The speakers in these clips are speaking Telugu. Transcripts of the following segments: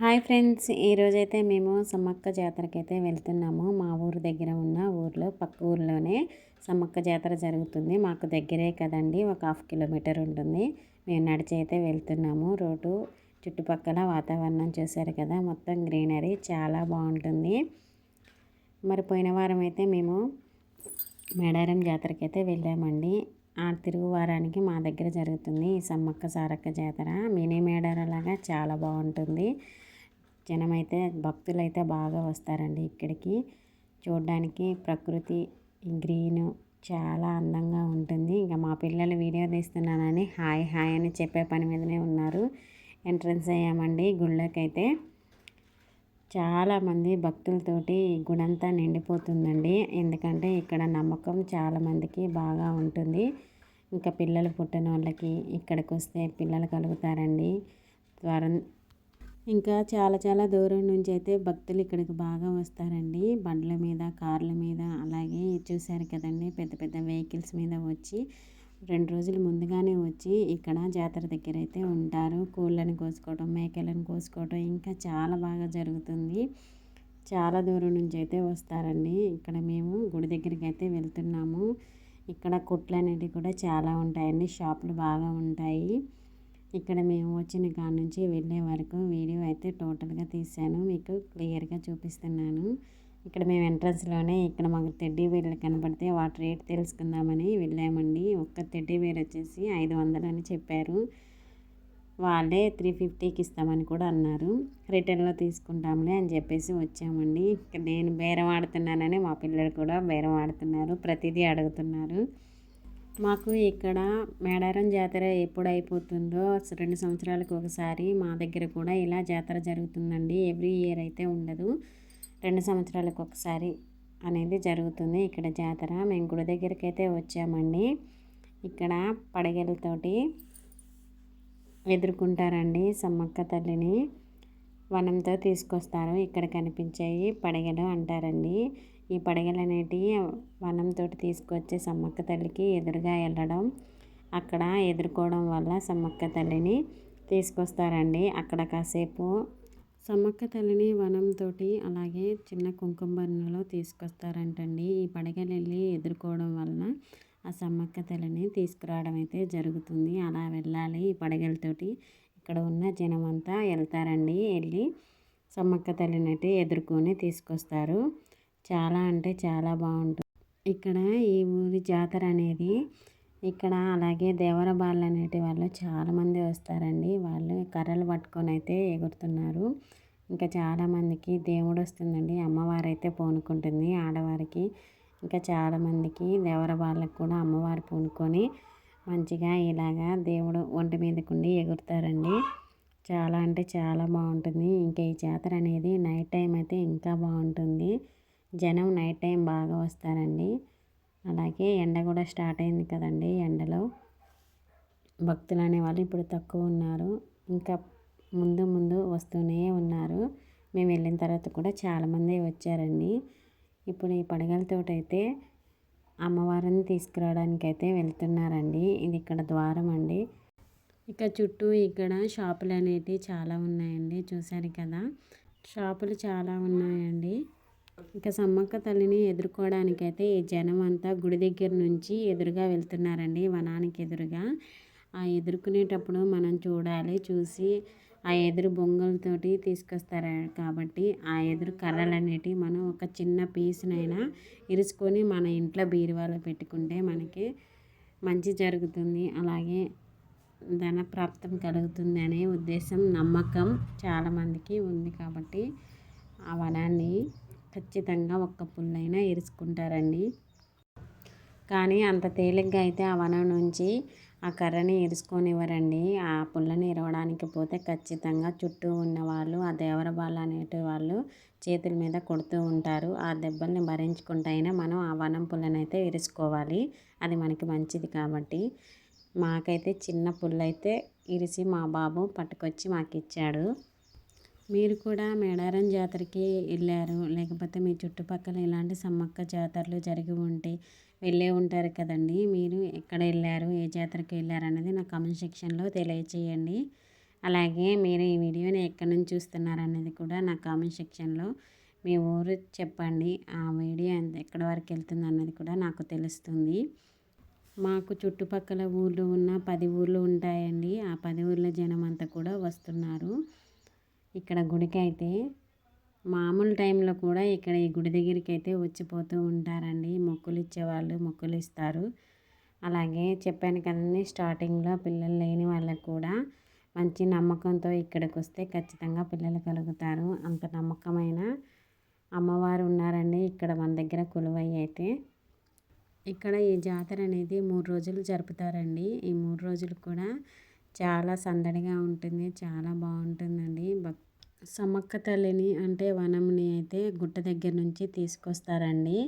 హాయ్ ఫ్రెండ్స్ ఈరోజైతే మేము సమ్మక్క జాతరకి అయితే వెళ్తున్నాము. మా ఊరు దగ్గర ఉన్న ఊర్లో పక్క ఊర్లోనే సమ్మక్క జాతర జరుగుతుంది. మాకు దగ్గరే కదండి ఒక హాఫ్ కిలోమీటర్ ఉంటుంది. మేము నడిచి అయితే వెళ్తున్నాము. రోడ్డు చుట్టుపక్కల వాతావరణం చూశారు కదా మొత్తం గ్రీనరీ చాలా బాగుంటుంది. మరి పోయిన వారం అయితే మేము మేడారం జాతరకి అయితే వెళ్ళామండి. ఆ తిరుగు వారానికి మా దగ్గర జరుగుతుంది ఈ సమ్మక్క సారక్క జాతర. మినీ మేడారలాగా చాలా బాగుంటుంది. జనమైతే భక్తులు అయితే బాగా వస్తారండి ఇక్కడికి. చూడడానికి ప్రకృతి గ్రీను చాలా అందంగా ఉంటుంది. ఇంకా మా పిల్లలు వీడియో తీస్తున్నానని హాయ్ హాయ్ అని చెప్పే పని మీదనే ఉన్నారు. ఎంట్రన్స్ అయ్యామండి గుళ్ళకైతే. చాలామంది భక్తులతోటి గుడంతా నిండిపోతుందండి. ఎందుకంటే ఇక్కడ నమ్మకం చాలామందికి బాగా ఉంటుంది. ఇంకా పిల్లలు పుట్టిన వాళ్ళకి ఇక్కడికి వస్తే పిల్లలు కలుగుతారండి. త్వర ఇంకా చాలా చాలా దూరం నుంచి అయితే భక్తులు ఇక్కడికి బాగా వస్తారండి. బండ్ల మీద కార్ల మీద అలాగే చూశారు కదండి పెద్ద పెద్ద వెహికల్స్ మీద వచ్చి రెండు రోజులు ముందుగానే వచ్చి ఇక్కడ జాతర దగ్గర అయితే ఉంటారు. కోళ్ళని కోసుకోవటం మేకలను కోసుకోవటం ఇంకా చాలా బాగా జరుగుతుంది. చాలా దూరం నుంచి అయితే వస్తారండి. ఇక్కడ మేము గుడి దగ్గరికి అయితే వెళ్తున్నాము. ఇక్కడ కుట్లు అనేవి కూడా చాలా ఉంటాయండి. షాపులు బాగా ఉంటాయి. ఇక్కడ మేము వచ్చిన కాడ నుంచి వెళ్ళే వరకు వీడియో అయితే టోటల్గా తీశాను. మీకు క్లియర్గా చూపిస్తున్నాను. ఇక్కడ మేము ఎంట్రన్స్లోనే ఇక్కడ మాకు టెడ్డీ బేర్లు కనపడితే వాటి రేట్ తెలుసుకుందామని వెళ్ళామండి. ఒక్క టెడ్డీ బేర్ వచ్చేసి ఐదు వందలు అని చెప్పారు. వాళ్ళే త్రీ ఫిఫ్టీకి ఇస్తామని కూడా అన్నారు. రిటర్న్లో తీసుకుంటాంలే అని చెప్పేసి వచ్చామండి. నేను బేరం ఆడుతున్నానని మా పిల్లలు కూడా బేరం ఆడుతున్నారు. ప్రతిదీ అడుగుతున్నారు. మాకు ఇక్కడ మేడారం జాతర ఎప్పుడు అయిపోతుందో రెండు సంవత్సరాలకు ఒకసారి మా దగ్గర కూడా ఇలా జాతర జరుగుతుందండి. ఎవ్రీ ఇయర్ అయితే ఉండదు. రెండు సంవత్సరాలకు ఒకసారి అనేది జరుగుతుంది ఇక్కడ జాతర. మేము గుడి దగ్గరికి అయితే వచ్చామండి. ఇక్కడ పడగలతోటి ఎదుర్కొంటారండి సమ్మక్క తల్లిని. వనంతో తీసుకొస్తారు. ఇక్కడ కనిపించాయి పడగలు అంటారండి. ఈ పడగలు అనేటివి వనంతో తీసుకొచ్చే సమ్మక్క తల్లికి ఎదురుగా వెళ్ళడం అక్కడ ఎదుర్కోవడం వల్ల సమ్మక్క తల్లిని తీసుకొస్తారండి. అక్కడ కాసేపు సమ్మక్క తల్లిని వనంతో అలాగే చిన్న కుంకుమలో తీసుకొస్తారంటండి. ఈ పడగలు వెళ్ళి ఎదుర్కోవడం వలన ఆ సమ్మక్క తల్లిని తీసుకురావడం అయితే జరుగుతుంది. అలా వెళ్ళాలి. ఈ పడగలతోటి ఇక్కడ ఉన్న జనం అంతా వెళ్తారండి వెళ్ళి సమ్మక్క తల్లిని అయితే ఎదుర్కొని తీసుకొస్తారు. చాలా అంటే చాలా బాగుంటుంది. ఇక్కడ ఈ ఊరి జాతర అనేది ఇక్కడ అలాగే దేవర బాళ్ళు అనేటి వాళ్ళు చాలామంది వస్తారండి. వాళ్ళు కర్రలు పట్టుకొని అయితే ఎగురుతున్నారు. ఇంకా చాలామందికి దేవుడు వస్తుందండి. అమ్మవారు అయితే పూనుకుంటుంది ఆడవారికి. ఇంకా చాలామందికి దేవర బాళ్ళకు కూడా అమ్మవారు పూనుకొని మంచిగా ఇలాగా దేవుడు ఒంటి మీదకుండి ఎగురుతారండి. చాలా అంటే చాలా బాగుంటుంది. ఇంకా ఈ జాతర అనేది నైట్ టైం అయితే ఇంకా బాగుంటుంది. జనం నైట్ టైం బాగా వస్తారండి. అలాగే ఎండ కూడా స్టార్ట్ అయింది కదండి ఎండలో. భక్తులు అనేవాళ్ళు ఇప్పుడు తక్కువ ఉన్నారు. ఇంకా ముందు ముందు వస్తూనే ఉన్నారు. మేము వెళ్ళిన తర్వాత కూడా చాలామంది వచ్చారండి. ఇప్పుడు ఈ పడగలతోటైతే అమ్మవారిని తీసుకురావడానికి అయితే వెళ్తున్నారండి. ఇది ఇక్కడ ద్వారం అండి. ఇక చుట్టూ ఇక్కడ షాపులు అనేటివి చాలా ఉన్నాయండి. చూశారు కదా? షాపులు చాలా ఉన్నాయండి. ఇక సమ్మక్క తల్లిని ఎదుర్కోవడానికైతే ఈ జనం అంతా గుడి దగ్గర నుంచి ఎదురుగా వెళ్తున్నారండి వనానికి ఎదురుగా. ఆ ఎదుర్కొనేటప్పుడు మనం చూడాలి చూసి ఆ ఎదురు బొంగలతోటి తీసుకొస్తారు కాబట్టి ఆ ఎదురు కర్రలు అనేటివి మనం ఒక చిన్న పీస్నైనా ఇరుచుకొని మన ఇంట్లో బీరువాలో పెట్టుకుంటే మనకి మంచి జరుగుతుంది. అలాగే ధన ప్రాప్తం కలుగుతుంది అనే ఉద్దేశం నమ్మకం చాలామందికి ఉంది కాబట్టి ఆ వనాన్ని ఖచ్చితంగా ఒక్క పుల్లైనా ఇరుచుకుంటారండి కానీ అంత తేలిగ్గా అయితే ఆ వనం నుంచి ఆ కర్రని ఇరుచుకొనివ్వరండి ఆ పుల్లని ఇరవడానికి పోతే ఖచ్చితంగా చుట్టూ ఉన్న వాళ్ళు ఆ దేవర బాల అనేటి వాళ్ళు చేతుల మీద కొడుతూ ఉంటారు. ఆ దెబ్బల్ని భరించుకుంటైనా మనం ఆ వనం పుల్లని అయితే ఇరుచుకోవాలి అది మనకి మంచిది కాబట్టి. మాకైతే చిన్న పుల్లైతే ఇరిచి మా బాబు పట్టుకొచ్చి మాకు ఇచ్చాడు మీరు కూడా మేడారం జాతరకి వెళ్ళారు. లేకపోతే మీ చుట్టుపక్కల ఇలాంటి సమ్మక్క జాతరలు జరిగి ఉంటే వెళ్ళే ఉంటారు కదండి. మీరు ఎక్కడ వెళ్ళారు? ఏ జాతరకి వెళ్ళారు అనేది నా కామెంట్ సెక్షన్లో తెలియచేయండి. అలాగే మీరు ఈ వీడియోని ఎక్కడి నుంచి చూస్తున్నారు అనేది కూడా నా కామెంట్ సెక్షన్లో మీ ఊరు చెప్పండి. ఆ వీడియో ఎక్కడి వరకు వెళ్తుంది అన్నది కూడా నాకు తెలుస్తుంది. మాకు చుట్టుపక్కల ఊర్లు ఉన్న పది ఊర్లు ఉంటాయండి. ఆ పది ఊర్ల జనం అంతా కూడా వస్తున్నారు. ఇక్కడ గుడికి అయితే మామూలు టైంలో కూడా ఇక్కడ ఈ గుడి దగ్గరికి అయితే వచ్చిపోతూ ఉంటారండి. మొక్కులు ఇచ్చేవాళ్ళు మొక్కులు ఇస్తారు. అలాగే చెప్పాను కదండి స్టార్టింగ్లో పిల్లలు లేని వాళ్ళకు కూడా మంచి నమ్మకంతో ఇక్కడికి వస్తే ఖచ్చితంగా పిల్లలు కలుగుతారు. అంత నమ్మకమైన అమ్మవారు ఉన్నారండి ఇక్కడ మన దగ్గర కొలువై అయితే. ఇక్కడ ఈ జాతర అనేది మూడు రోజులు జరుపుతారండి. ఈ మూడు రోజులు కూడా చాలా సందడిగా ఉంటుంది. చాలా బాగుంటుందండి. భక్ సమ్మక్క తల్లిని అంటే వనంని అయితే గుట్ట దగ్గర నుంచి తీసుకొస్తారండి.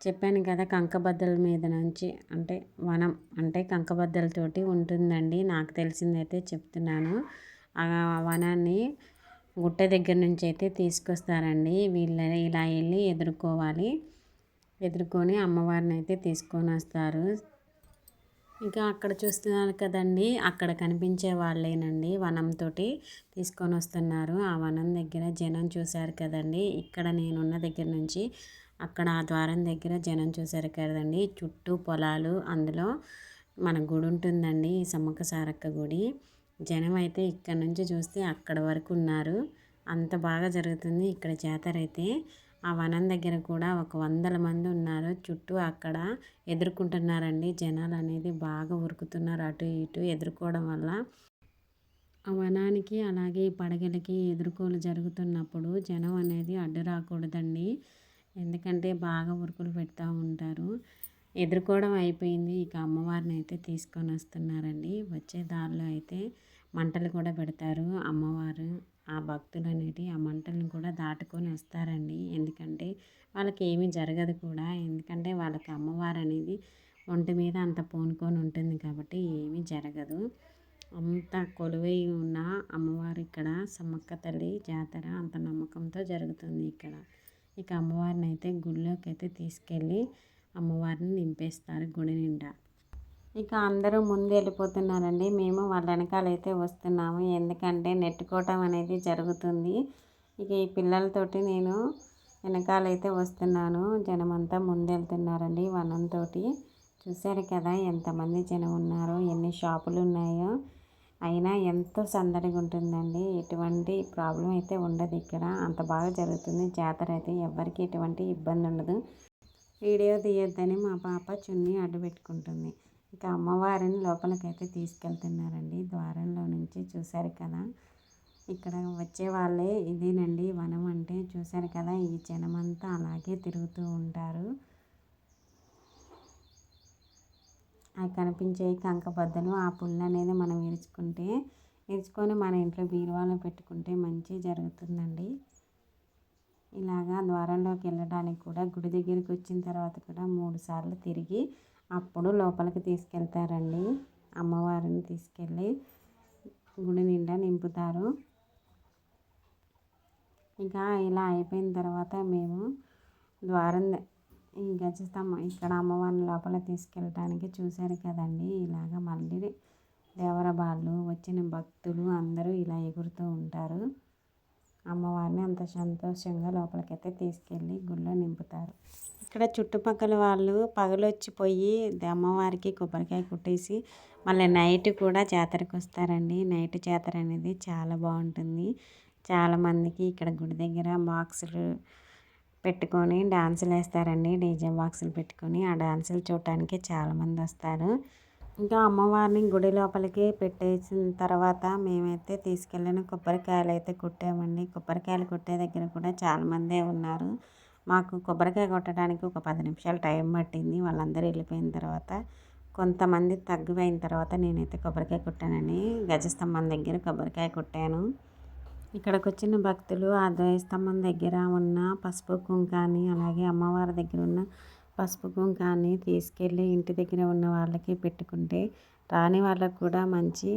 చెప్పాను కదా కంకబద్దల మీద నుంచి అంటే వనం అంటే కంకబద్దలతోటి ఉంటుందండి. నాకు తెలిసిందైతే చెప్తున్నాను. ఆ వనాన్ని గుట్ట దగ్గర నుంచి అయితే తీసుకొస్తారండి. వీళ్ళ ఇలా వెళ్ళి ఎదుర్కోవాలి. ఎదుర్కొని అమ్మవారిని అయితే తీసుకొని వస్తారు ఇంకా అక్కడ చూస్తున్నారు కదండి అక్కడ కనిపించే వాళ్ళేనండి వనంతో తీసుకొని వస్తున్నారు. ఆ వనం దగ్గర జనం చూశారు కదండి ఇక్కడ నేనున్న దగ్గర నుంచి అక్కడ ఆ ద్వారం దగ్గర జనం చూశారు కదండి. చుట్టూ పొలాలు అందులో మన గుడి ఉంటుందండి సమ్మక్క సారక్క గుడి. జనం అయితే ఇక్కడ నుంచి చూస్తే అక్కడ వరకు ఉన్నారు. అంత బాగా జరుగుతుంది. ఇక్కడ జాతర అయితే ఆ వనం దగ్గర కూడా ఒక వందల మంది ఉన్నారు. చుట్టూ అక్కడ ఎదుర్కొంటున్నారండి. జనాలు అనేది బాగా ఉరుకుతున్నారు అటు ఇటు ఎదుర్కోవడం వల్ల. ఆ వనానికి అలాగే పడగలకి ఎదుర్కోలు జరుగుతున్నప్పుడు జనం అనేది అడ్డు రాకూడదండి. ఎందుకంటే బాగా ఉరుకులు పెడతా ఉంటారు. ఎదుర్కోవడం అయిపోయింది. ఇక అమ్మవారిని అయితే తీసుకొని వస్తున్నారండి. వచ్చే దారిలో అయితే మంటలు కూడా పెడతారు అమ్మవారు. ఆ భక్తులు అనేది ఆ మంటలను కూడా దాటుకొని వస్తారండి. ఎందుకంటే వాళ్ళకి ఏమీ జరగదు కూడా. ఎందుకంటే వాళ్ళకి అమ్మవారు అనేది ఒంటి మీద అంత పూనుకొని ఉంటుంది కాబట్టి ఏమీ జరగదు. అంత కొలువై ఉన్న అమ్మవారు ఇక్కడ సమ్మక్క తల్లి జాతర అంత నమ్మకంతో జరుగుతుంది ఇక్కడ. ఇక అమ్మవారిని అయితే గుడిలోకి అయితే తీసుకెళ్ళి అమ్మవారిని నింపేస్తారు గుడి నిండా. ఇక అందరూ ముందు వెళ్ళిపోతున్నారండి. మేము వాళ్ళ వెనకాలైతే వస్తున్నాము. ఎందుకంటే నెట్టుకోవటం అనేది జరుగుతుంది. ఇక ఈ పిల్లలతోటి నేను వెనకాలైతే వస్తున్నాను. జనమంతా ముందు వెళ్తున్నారండి వనంతో చూశారు కదా ఎంతమంది జనం ఉన్నారో ఎన్ని షాపులు ఉన్నాయో. అయినా ఎంతో సందడిగా ఉంటుందండి. ఎటువంటి ప్రాబ్లం అయితే ఉండదు ఇక్కడ. అంత బాగా జరుగుతుంది. జాతర అయితే ఎవరికి ఎటువంటి ఇబ్బంది ఉండదు. వీడియో తీయొద్దని మా పాప చున్నీ అడ్డు పెట్టుకుంటుంది ఇక అమ్మవారిని లోపలికైతే తీసుకెళ్తున్నారండి. ద్వారంలో నుంచి చూశారు కదా. ఇక్కడ వచ్చే వాళ్ళే ఇదేనండి వనం అంటే చూశారు కదా. ఈ జనమంతా అలాగే తిరుగుతూ ఉంటారు. అవి కనిపించే కంకబద్దలు ఆ పుల్ల అనేది మనం విరుచుకుంటే విరుచుకొని మన ఇంట్లో బీరువాలో పెట్టుకుంటే మంచి జరుగుతుందండి. ఇలాగా ద్వారంలోకి వెళ్ళడానికి కూడా గుడి దగ్గరికి వచ్చిన తర్వాత కూడా మూడు సార్లు తిరిగి అప్పుడు లోపలికి తీసుకెళ్తారండి. అమ్మవారిని తీసుకెళ్ళి గుడి నిండా నింపుతారు. ఇంకా ఇలా అయిపోయిన తర్వాత మేము ద్వారం ఈ గజస్తంభం ఇక్కడ అమ్మవారిని లోపల తీసుకెళ్ళటానికి చూశారు కదండి. ఇలాగ మళ్ళీ దేవరబాళ్ళు వచ్చిన భక్తులు అందరూ ఇలా ఎగురుతూ ఉంటారు. అమ్మవారిని అంత సంతోషంగా లోపలికైతే తీసుకెళ్ళి గుళ్ళో నింపుతారు. ఇక్కడ చుట్టుపక్కల వాళ్ళు పగలొచ్చి పోయి అమ్మవారికి కొబ్బరికాయ కుట్టేసి మళ్ళీ నైట్ కూడా జాతరకు వస్తారండి. నైట్ జాతర అనేది చాలా బాగుంటుంది. చాలామందికి ఇక్కడ గుడి దగ్గర బాక్సులు పెట్టుకొని డాన్సులు వేస్తారండి. డీజే బాక్సులు పెట్టుకొని ఆ డాన్సులు చూడటానికి చాలామంది వస్తారు. ఇంకా అమ్మవారిని గుడి లోపలికి పెట్టేసిన తర్వాత మేమైతే తీసుకెళ్ళిన కొబ్బరికాయలు అయితే కొట్టామండి. కొబ్బరికాయలు కొట్టే దగ్గర కూడా చాలామందే ఉన్నారు. మాకు కొబ్బరికాయ కొట్టడానికి ఒక పది నిమిషాలు టైం పట్టింది. వాళ్ళందరూ వెళ్ళిపోయిన తర్వాత కొంతమంది తగ్గిపోయిన తర్వాత నేనైతే కొబ్బరికాయ కొట్టానని గజస్తంభం దగ్గర కొబ్బరికాయ కొట్టాను. ఇక్కడికి వచ్చిన భక్తులు ఆ ద్వయస్తంభం దగ్గర ఉన్న పసుపు కుంకాని అలాగే అమ్మవారి దగ్గర ఉన్న పసుపు కుంకాన్ని తీసుకెళ్ళి ఇంటి దగ్గర ఉన్న వాళ్ళకి పెట్టుకుంటే రాని వాళ్ళకు కూడా మంచి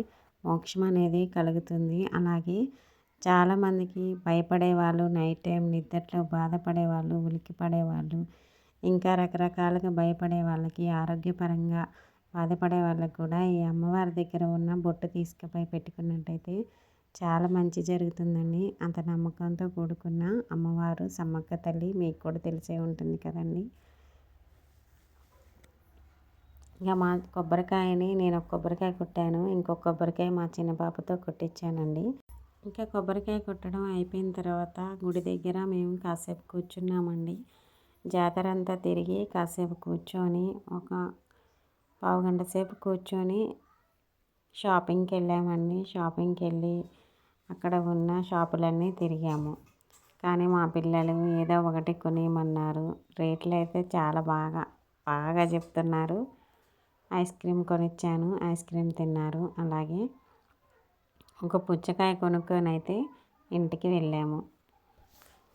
మోక్షం అనేది కలుగుతుంది. అలాగే చాలామందికి భయపడేవాళ్ళు నైట్ టైం నిద్రలో బాధపడేవాళ్ళు ఉలిక్కి పడేవాళ్ళు ఇంకా రకరకాలుగా భయపడే వాళ్ళకి ఆరోగ్యపరంగా బాధపడే వాళ్ళకు కూడా ఈ అమ్మవారి దగ్గర ఉన్న బొట్టు తీసుకుపోయి పెట్టుకున్నట్టయితే చాలా మంచి జరుగుతుందండి. అంత నమ్మకంతో కూడుకున్న అమ్మవారు సమ్మక్క తల్లి మీకు కూడా తెలిసే ఉంటుంది కదండి. ఇంకా మా కొబ్బరికాయని నేను ఒక కొబ్బరికాయ కొట్టాను. ఇంకొక కొబ్బరికాయ మా చిన్న పాపతో కొట్టించానండి ఇంకా కొబ్బరికాయ కొట్టడం అయిపోయిన తర్వాత గుడి దగ్గర మేము కాసేపు కూర్చున్నామండి. జాతర అంతా తిరిగి కాసేపు కూర్చొని ఒక పావు గంట సేపు కూర్చొని షాపింగ్కి వెళ్ళామండి. షాపింగ్కి వెళ్ళి అక్కడ ఉన్న షాపులన్నీ తిరిగాము. కానీ మా పిల్లలు ఏదో ఒకటి కొనియమన్నారు. రేట్లు అయితే చాలా బాగా బాగా చెప్తున్నారు. ఐస్ క్రీమ్ కొనిచ్చాను. ఐస్ క్రీమ్ తిన్నారు. అలాగే ఒక పుచ్చకాయ కొనుక్కొని అయితే ఇంటికి వెళ్ళాము.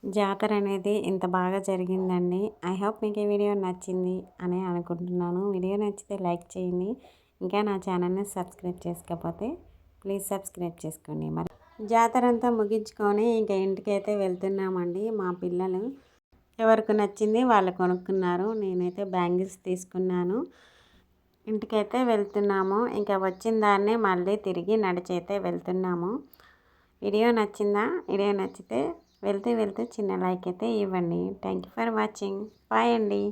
జాతర అనేది ఇంత బాగా జరిగిందండి. ఐ హోప్ మీకు ఈ వీడియో నచ్చింది అని అనుకుంటున్నాను. వీడియో నచ్చితే లైక్ చేయండి. ఇంకా నా ఛానల్ని సబ్స్క్రైబ్ చేసుకోకపోతే ప్లీజ్ సబ్స్క్రైబ్ చేసుకోండి. మరి జాతర అంతా ముగించుకొని ఇంకా ఇంటికైతే వెళ్తున్నామండి. మా పిల్లలు ఎవరికి నచ్చింది వాళ్ళు కొనుక్కున్నారు. నేనైతే బ్యాంగిల్స్ తీసుకున్నాను. ఇంటికైతే వెళ్తున్నాము. ఇంకా వచ్చిన దాన్ని మళ్ళీ తిరిగి నడిచైతే వెళ్తున్నాము. వీడియో నచ్చిందా? వీడియో నచ్చితే వెళ్తూ వెళ్తూ చిన్న లైక్ అయితే ఇవ్వండి. Thank you for watching bye అండి.